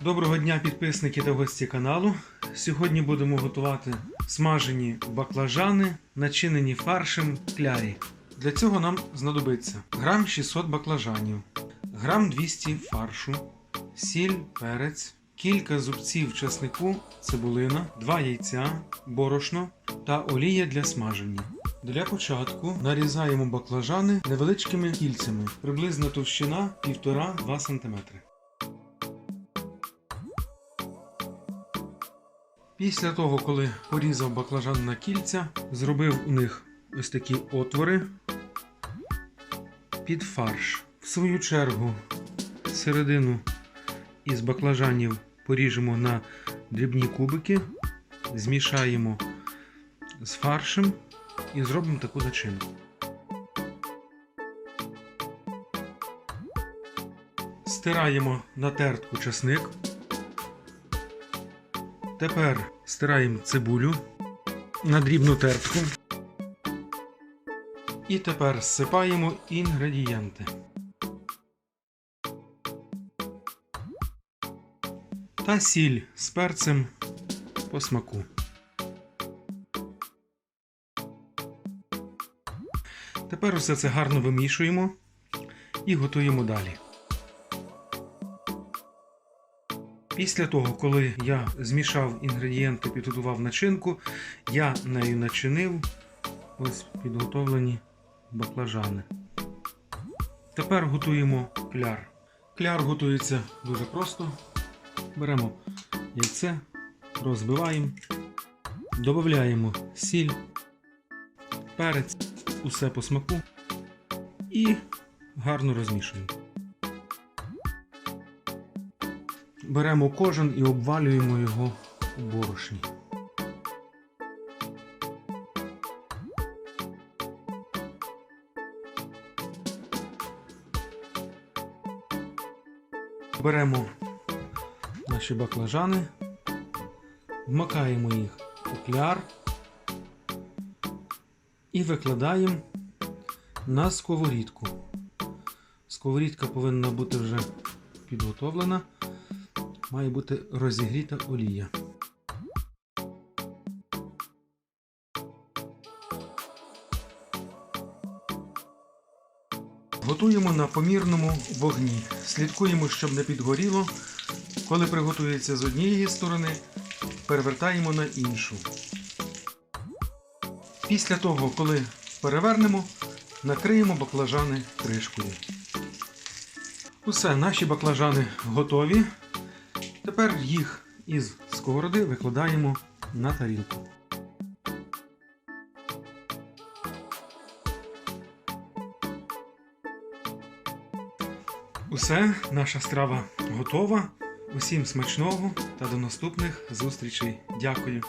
Доброго дня, підписники та гості каналу. Сьогодні будемо готувати смажені баклажани, начинені фаршем клярі. Для цього нам знадобиться грам 600 баклажанів, грам 200 фаршу, сіль, перець, кілька зубців чеснику, цибулина, 2 яйця, борошно та олія для смаження. Для початку нарізаємо баклажани невеличкими кільцями, приблизно товщина 1,5-2 см. Після того, коли порізав баклажан на кільця, зробив у них ось такі отвори під фарш. В свою чергу середину із баклажанів поріжемо на дрібні кубики, змішаємо з фаршем і зробимо таку начинку. Стираємо на тертку часник. Тепер стираємо цибулю на дрібну тертку. І тепер зсипаємо інгредієнти. Та сіль з перцем по смаку. Тепер усе це гарно вимішуємо і готуємо далі. Після того, коли я змішав інгредієнти, підготував начинку, я нею начинив ось підготовлені баклажани. Тепер готуємо кляр. Кляр готується дуже просто. Беремо яйце, розбиваємо, додаємо сіль, перець, усе по смаку і гарно розмішуємо. Беремо кожен і обвалюємо його у борошні. Беремо наші баклажани, вмикаємо їх у кляр і викладаємо на сковорідку. Сковорідка повинна бути вже підготовлена має бути розігріта олія. Готуємо на помірному вогні. Слідкуємо, щоб не підгоріло. Коли приготується з однієї сторони, перевертаємо на іншу. Після того, коли перевернемо, накриємо баклажани кришкою. Усе, наші баклажани готові. Тепер їх із сковороди викладаємо на тарілку. Усе, наша страва готова. Усім смачного та до наступних зустрічей. Дякую.